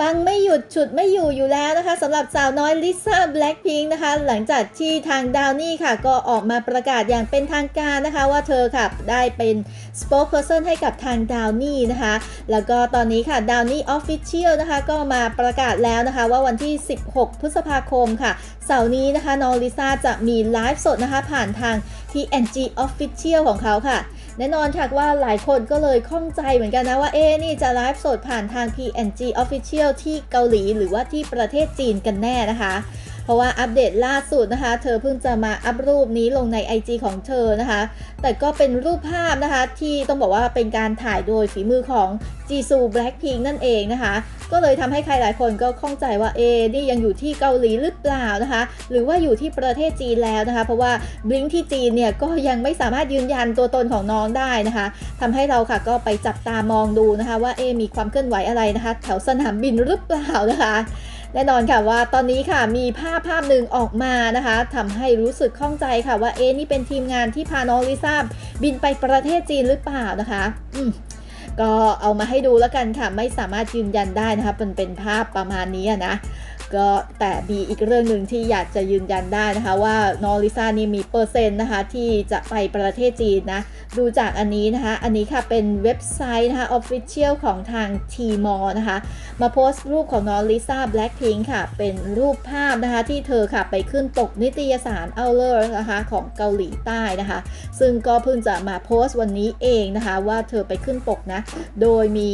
ปังไม่หยุดฉุดไม่อยู่อยู่แล้วนะคะสำหรับสาวน้อยลิซ่าแบล็ k พิงนะคะ หลังจากที่ทางดาวนี่ค่ะ ก็ออกมาประกาศอย่างเป็นทางการนะคะ ว่าเธอค่ะได้เป็น spokesperson ให้กับทางดาวนี่นะคะ แล้วก็ตอนนี้ค่ะดาวนี่ Official นะคะ ก็มาประกาศแล้วนะคะ ว่าวันที่ 16 พฤษภาคมค่ะเสาร์นี้นะคะน้องลิซ่าจะมีไลฟ์สดนะคะ ผ่านทาง TNG Official ของเขาค่ะ แน่นอนค่ะว่าหลายคนก็เลยข้องใจเหมือนกันนะว่าเอ๊นี่จะไลฟ์สดผ่านทาง PNG Official ที่เกาหลี หรือว่าที่ประเทศจีนกันแน่นะคะ เพราะว่าอัปเดตล่าสุดนะคะ เธอเพิ่งจะมาอัพรูปนี้ลงใน IG ของเธอนะคะ แต่ก็เป็นรูปภาพนะคะที่ต้องบอกว่าเป็นการถ่ายโดยฝีมือของจีซูแบล็ k พิงนั่นเองนะคะ ก็เลยทำให้ใครหลายคนก็ข้องใจว่าเอนี่ยังอยู่ที่เกาหลีหรือเปล่านะคะ หรือว่าอยู่ที่ประเทศจีนแล้วนะคะ เพราะว่าบลิงที่จีนเนี่ยก็ยังไม่สามารถยืนยันตัวตนของน้องได้นะคะทำให้เราค่ะก็ไปจับตามองดูนะคะ ว่าเอมีความเคลื่อนไหวอะไรนะคะ แถวสนามบินหรือเปล่านะคะ แน่นอนค่ะว่าตอนนี้ค่ะมีภาพภาพหนึ่งออกมานะคะทำให้รู้สึกข้องใจค่ะว่าเอ๊นี่เป็นทีมงานที่พาน้องลิซ่าบินไปประเทศจีนหรือเปล่านะคะอืมก็เอามาให้ดูแล้วกันค่ะ ไม่สามารถยืนยันได้นะคะมันเป็นภาพประมาณนี้นะ ก็แต่มีอีกเรื่องหนึ่งที่อยากจะยืนยันได้นะคะ ว่าน้องลิซ่านี่มีเปอร์เซ็นต์นะคะที่จะไปประเทศจีนนะดูจากอันนี้นะคะ อันนี้ค่ะเป็นเว็บไซต์นะคะ Official ของทาง t m o นะคะ มาโพสต์รูปของน้องลิซ่าแบล็ k พิงค่ะ เป็นรูปภาพนะคะที่เธอค่ะไปขึ้นปกนิตยสาร o u l e r นะคะของเกาหลีใต้นะคะ ซึ่งก็เพิ่งจะมาโพสต์วันนี้เองนะคะ ว่าเธอไปขึ้นปกนะ โดยมี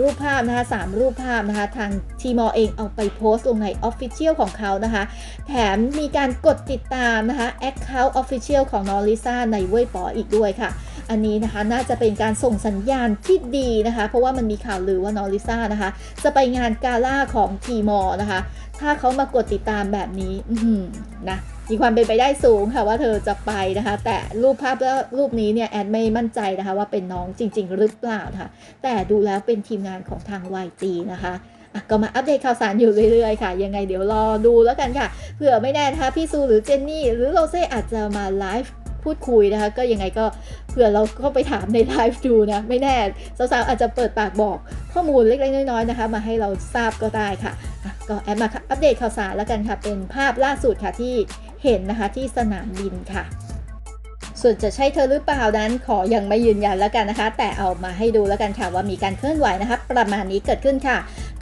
รูปภาพนะคะสามรูปภาพนะคะ ทางทีมอเองเอาไปโพสต์ลงใน Official ของเขานะคะ แถมมีการกดติดตามนะคะ Account Official ของน้องลิซ่าในเว่ยป๋ออีกด้วยค่ะ อันนี้นะคะน่าจะเป็นการส่งสัญญาณที่ดีนะคะ เพราะว่ามันมีข่าวลือว่าน้องลิซ่านะคะ จะไปงานกาล่าของทีมอนะคะ ถ้าเขามากดติดตามแบบนี้นะมีความเป็นไปได้สูงค่ะว่าเธอจะไปนะคะ แต่รูปภาพแล้วรูปนี้เนี่ยแอนไม่มั่นใจนะคะ ว่าเป็นน้องจริง ๆ หรือเปล่านะคะแต่ดูแล้วเป็นทีมงานของทาง YG นะคะ ก็มาอัปเดตข่าวสารอยู่เรื่อยๆค่ะ ยังไงเดี๋ยวรอดูแล้วกันค่ะ เผื่อไม่แน่นะคะพี่ซูหรือเจนนี่ หรือโรเซ่อาจจะมาไลฟ์พูดคุยนะคะ ก็ยังไงก็เผื่อเราก็ไปถามในไลฟ์ดูนะ ไม่แน่สาวๆอาจจะเปิดปากบอกข้อมูลเล็กๆน้อยๆนะคะ มาให้เราทราบก็ได้ค่ะก็แอดมาอัปเดตข่าวสารแล้วกันค่ะ เป็นภาพล่าสุดค่ะที่เห็นนะคะที่สนามบินค่ะส่วนจะใช่เธอหรือเปล่านั้นขอยังไม่ยืนยันแล้วกันนะคะ แต่เอามาให้ดูแล้วกันค่ะว่ามีการเคลื่อนไหวนะคะ ประมาณนี้เกิดขึ้นค่ะ